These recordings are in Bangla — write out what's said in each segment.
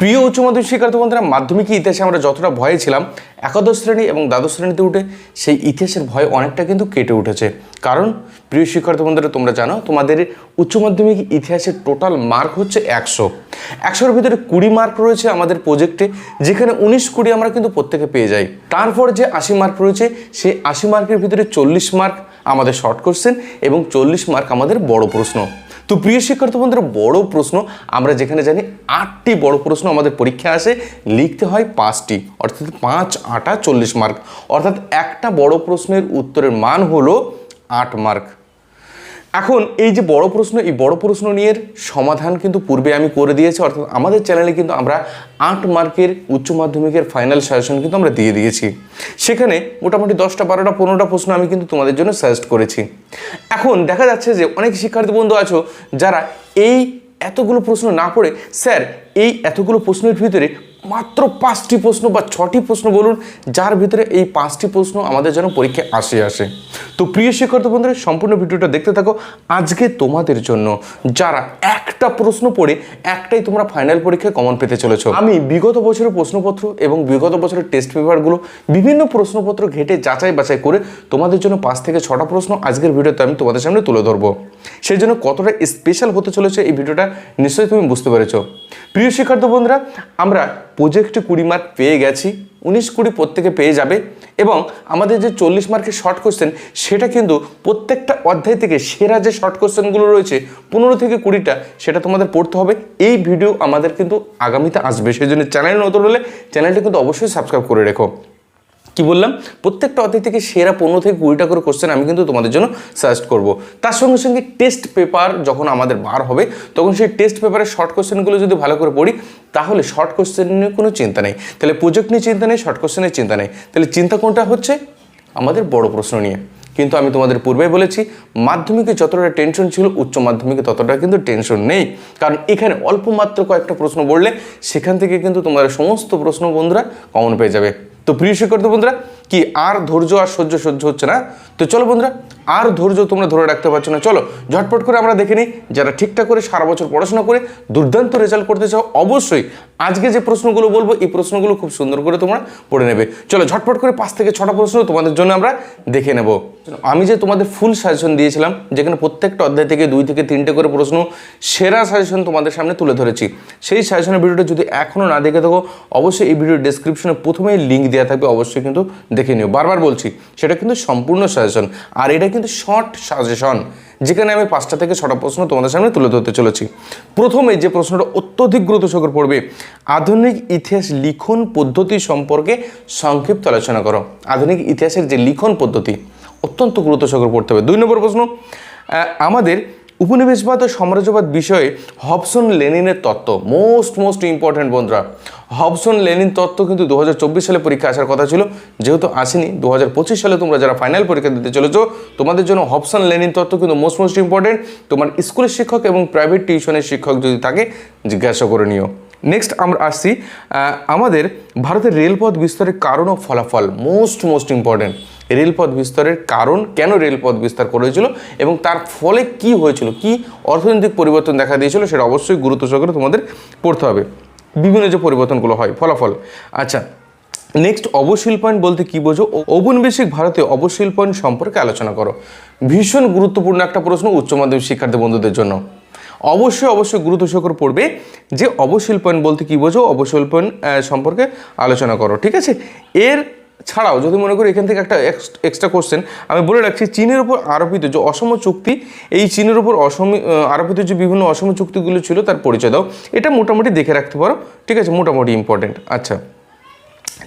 প্রিয় উচ্চ মাধ্যমিক শিক্ষার্থী বন্ধুরা, মাধ্যমিক ইতিহাসে আমরা যতটা ভয়ে ছিলাম, একাদশ শ্রেণি এবং দ্বাদশ শ্রেণীতে উঠে সেই ইতিহাসের ভয় অনেকটা কিন্তু কেটে উঠেছে। কারণ, প্রিয় শিক্ষার্থী বন্ধুরা, তোমরা জানো, তোমাদের উচ্চ মাধ্যমিক ইতিহাসের টোটাল মার্ক হচ্ছে একশো। একশোর ভিতরে কুড়ি মার্ক রয়েছে আমাদের প্রজেক্টে যেখানে উনিশ কুড়ি আমরা কিন্তু প্রত্যেকে পেয়ে যাই। তারপর যে আশি মার্ক রয়েছে, সেই আশি মার্কের ভিতরে চল্লিশ মার্ক আমাদের শর্ট কোশ্চেন এবং চল্লিশ মার্ক আমাদের বড় প্রশ্ন। তো প্রিয় শিক্ষার্থী বন্ধুরা, বড় প্রশ্ন, আমরা যেখানে জানি আটটি বড় প্রশ্ন আমাদের পরীক্ষা আসে, লিখতে হয় পাঁচটি, অর্থাৎ পাঁচ, আটা, চল্লিশ মার্ক। অর্থাৎ একটা বড় প্রশ্নের উত্তরের মান হলো আট মার্ক। এখন এই যে বড় প্রশ্ন, এই বড় প্রশ্ন নিয়ে সমাধান কিন্তু পূর্বে আমি করে দিয়েছি, অর্থাৎ আমাদের চ্যানেলে কিন্তু আমরা আট মার্কের উচ্চ মাধ্যমিকের ফাইনাল সাজেশন কিন্তু আমরা দিয়ে দিয়েছি। সেখানে মোটামুটি দশটা, বারোটা, পনেরোটা প্রশ্ন আমি কিন্তু তোমাদের জন্য সাজেস্ট করেছি। এখন দেখা যাচ্ছে যে অনেক শিক্ষার্থী বন্ধু আছো, যারা এই এতগুলো প্রশ্ন না পড়ে, স্যার, এই এতগুলো প্রশ্নের ভিতরে মাত্র পাঁচটি প্রশ্ন বা ছটি প্রশ্ন বলুন, যার ভিতরে এই পাঁচটি প্রশ্ন আমাদের যেন পরীক্ষায় আসে আসে। তো প্রিয় শিক্ষার্থী বন্ধুরা, সম্পূর্ণ ভিডিওটা দেখতে থাকো। আজকে তোমাদের জন্য যারা একটা প্রশ্ন পড়ে, একটাই তোমরা ফাইনাল পরীক্ষায় কমন পেতে চলেছো। আমি বিগত বছরের প্রশ্নপত্র এবং বিগত বছরের টেস্ট পেপারগুলো বিভিন্ন প্রশ্নপত্র ঘেটে যাচাই বাছাই করে তোমাদের জন্য পাঁচ থেকে ছটা প্রশ্ন আজকের ভিডিওতে আমি তোমাদের সামনে তুলে ধরবো। সেই জন্য কতটা স্পেশাল হতে চলেছে এই ভিডিওটা নিশ্চয়ই তুমি বুঝতে পেরেছ। প্রিয় শিক্ষার্থী বন্ধুরা, আমরা প্রজেক্টে কুড়ি মার্ক পেয়ে গেছি, উনিশ কুড়ি প্রত্যেকে পেয়ে যাবে এবং আমাদের যে চল্লিশ মার্কের শর্ট কোশ্চেন সেটা কিন্তু প্রত্যেকটা অধ্যায় থেকে সেরা যে শর্ট কোশ্চেনগুলো রয়েছে, পনেরো থেকে কুড়িটা, সেটা তোমাদের পড়তে হবে। এই ভিডিও আমাদের কিন্তু আগামীতে আসবে। সেই জন্য চ্যানেল নতুন হলে চ্যানেলটা কিন্তু অবশ্যই সাবস্ক্রাইব করে রেখো। কি বললাম? প্রত্যেকটা অধ্যায় থেকে সেরা পনেরো থেকে কুড়িটা করে কোশ্চেন আমি কিন্তু তোমাদের জন্য সাজেস্ট করব। তার সঙ্গে সঙ্গে টেস্ট পেপার যখন আমাদের বার হবে, তখন সেই টেস্ট পেপারের শর্ট কোশ্চেনগুলো যদি ভালো করে পড়ি, তাহলে শর্ট কোশ্চেন নিয়ে কোনো চিন্তা নেই। তাহলে প্রজেক্ট নিয়ে চিন্তা নেই শর্ট কোশ্চেনের চিন্তা নেই। তাহলে চিন্তা কোনটা হচ্ছে? আমাদের বড় প্রশ্ন নিয়ে। কিন্তু আমি তোমাদের পূর্বে বলেছি, মাধ্যমিকে যতটা টেনশন ছিল, উচ্চ মাধ্যমিকে ততটা কিন্তু টেনশন নেই। কারণ এখানে অল্প মাত্র কয়েকটা প্রশ্ন বললে, সেখান থেকে কিন্তু তোমাদের সমস্ত প্রশ্ন বন্ধুরা কমন পেয়ে যাবে। তো প্রিয় শিক্ষার্থী বন্ধুরা কি আর ধৈর্য আর সহ্য সহ্য হচ্ছে না? তো চলো বন্ধুরা, আর ধৈর্য তোমরা ধরে রাখতে পারছ না। চলো, ঝটপট করে আমরা দেখে নিই, যারা ঠিকঠাক করে সারা বছর পড়াশোনা করে দুর্দান্ত রেজাল্ট করতে চাও, অবশ্যই আজকে যে প্রশ্নগুলো বলব, এই প্রশ্নগুলো খুব সুন্দর করে তোমরা পড়ে নেবে। চলো, ঝটপট করে পাঁচ থেকে ছটা প্রশ্ন তোমাদের জন্য আমরা দেখে নেব। আমি যে তোমাদের ফুল সাজেশন দিয়েছিলাম, যেখানে প্রত্যেকটা অধ্যায় থেকে দুই থেকে তিনটে করে প্রশ্ন, সেরা সাজেশন তোমাদের সামনে তুলে ধরেছি। সেই সাজেশনের ভিডিওটা যদি এখনও না দেখে থাকো, অবশ্যই এই ভিডিওর ডেসক্রিপশনে প্রথমেই লিঙ্ক দেওয়া থাকবে। অবশ্যই কিন্তু দেখে নিও। বারবার বলছি, সেটা কিন্তু সম্পূর্ণ সাজেশন আর এটা কিন্তু শর্ট সাজেশন যেখানে আমি পাঁচটা থেকে ছটা প্রশ্ন তোমাদের সামনে তুলে ধরতে চলেছি। প্রথমে যে প্রশ্নটা অত্যধিক গুরুত্বসহকারে পড়বে, আধুনিক ইতিহাস লিখন পদ্ধতি সম্পর্কে সংক্ষিপ্ত আলোচনা করো। আধুনিক ইতিহাসের যে লিখন পদ্ধতি, অত্যন্ত গুরুত্বসহকারে পড়তে হবে। দুই নম্বর প্রশ্ন আমাদের উপনিবেশবাদ ও সাম্রাজ্যবাদ বিষয়ে হবসন লেনিনের তত্ত্ব মোস্ট মোস্ট ইম্পর্ট্যান্ট বন্ধুরা। হবসন লেনিন তত্ত্ব কিন্তু দু হাজার চব্বিশ সালে পরীক্ষা আসার কথা ছিল, যেহেতু আসেনি দু হাজার পঁচিশ সালে তোমরা যারা ফাইনাল পরীক্ষা দিতে চলেছো, তোমাদের জন্য হবসন লেনিন তত্ত্ব কিন্তু মোস্ট মোস্ট ইম্পর্টেন্ট তোমার স্কুলের শিক্ষক এবং প্রাইভেট টিউশনের শিক্ষক যদি থাকে জিজ্ঞাসা করে নিও। নেক্সট আমরা আসছি আমাদের ভারতের রেলপথ বিস্তারের কারণ ও ফলাফল মোস্ট মোস্ট ইম্পর্টেন্ট রেলপথ বিস্তারের কারণ কেন রেলপথ বিস্তার করেছিল এবং তার ফলে কি হয়েছিল, কি অর্থনৈতিক পরিবর্তন দেখা দিয়েছিল সেটা অবশ্যই গুরুত্ব সহকারে তোমাদের পড়তে হবে। বিভিন্ন যে পরিবর্তনগুলো হয়, ফলাফল। আচ্ছা নেক্সট অবশিল্পায়ন বলতে কি বোঝো? ঔপনিবেশিক ভারতে অবশিল্পায়ন সম্পর্কে আলোচনা করো। ভীষণ গুরুত্বপূর্ণ একটা প্রশ্ন উচ্চ মাধ্যমিক শিক্ষার্থী বন্ধুদের জন্য। অবশ্যই অবশ্যই গুরুত্ব সহকারে পড়বে যে অবশিল্পায়ন বলতে কি বোঝো? অবশিল্পায়ন সম্পর্কে আলোচনা করো, ঠিক আছে? এর ছাড়াও যদি মনে করি এখান থেকে একটা এক্সট্রা কোশ্চেন আমি বলে রাখছি চীনের উপর আরোপিত যে অসম চুক্তি, এই চীনের উপর অসম আরোপিত যে বিভিন্ন অসম চুক্তিগুলো ছিল তার পরিচয় দাও। এটা মোটামুটি দেখে রাখতে পারো, ঠিক আছে? মোটামুটি ইম্পর্টেন্ট আচ্ছা।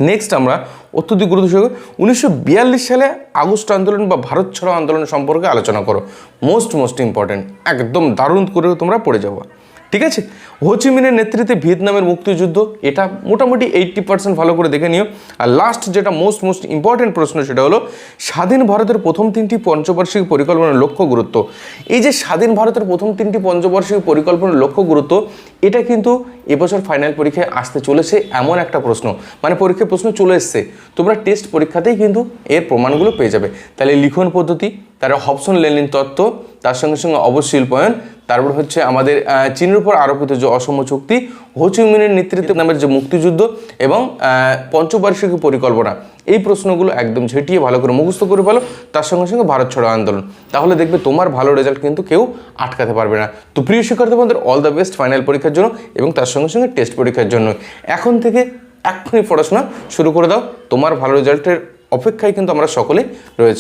নেক্সট আমরা অত্যধিক গুরুত্ব সহকারে উনিশশো বিয়াল্লিশ সালে আগস্ট আন্দোলন বা ভারত ছাড়ো আন্দোলন সম্পর্কে আলোচনা করো। মোস্ট মোস্ট ইম্পর্টেন্ট একদম দারুণ করে তোমরা পড়ে যাব। ঠিক আছে? হোচিমিনের নেতৃত্বে ভিয়েতনামের মুক্তিযুদ্ধ, এটা মোটামুটি এইট্টি পার্সেন্ট ভালো করে দেখে নিও। আর লাস্ট যেটা মোস্ট মোস্ট ইম্পর্টেন্ট প্রশ্ন সেটা হলো, স্বাধীন ভারতের প্রথম তিনটি পঞ্চবার্ষিক পরিকল্পনার লক্ষ্য গুরুত্ব। এই যে স্বাধীন ভারতের প্রথম তিনটি পঞ্চবার্ষিক পরিকল্পনার লক্ষ্য গুরুত্ব, এটা কিন্তু এবছর ফাইনাল পরীক্ষায় আসতে চলেছে এমন একটা প্রশ্ন। মানে পরীক্ষায় প্রশ্ন চলে এসছে। তোমরা টেস্ট পরীক্ষাতেই কিন্তু এর প্রমাণগুলো পেয়ে যাবে। তাহলে লিখন পদ্ধতি, তার হবসন লেনিন তত্ত্ব, তার সঙ্গে সঙ্গে অবশ্যই অবশিল্পায়ন তারপর হচ্ছে আমাদের চীনের উপর আরোপিত যে অসম চুক্তি হোচিমিনের নেতৃত্বে নামের যে মুক্তিযুদ্ধ এবং পঞ্চবার্ষিকী পরিকল্পনা, এই প্রশ্নগুলো একদম ঝেঁটিয়ে ভালো করে মুখস্থ করে ফেলো, তার সঙ্গে সঙ্গে ভারত ছাড়ো আন্দোলন। তাহলে দেখবে তোমার ভালো রেজাল্ট কিন্তু কেউ আটকাতে পারবে না। তো প্রিয় শিক্ষার্থী বন্ধুদের অল দ্য বেস্ট ফাইনাল পরীক্ষার জন্য এবং তার সঙ্গে সঙ্গে টেস্ট পরীক্ষার জন্য। এখন থেকে এক্ষুনি পড়াশোনা শুরু করে দাও, তোমার ভালো রেজাল্টের অপেক্ষায় কিন্তু আমরা সকলেই রয়েছি।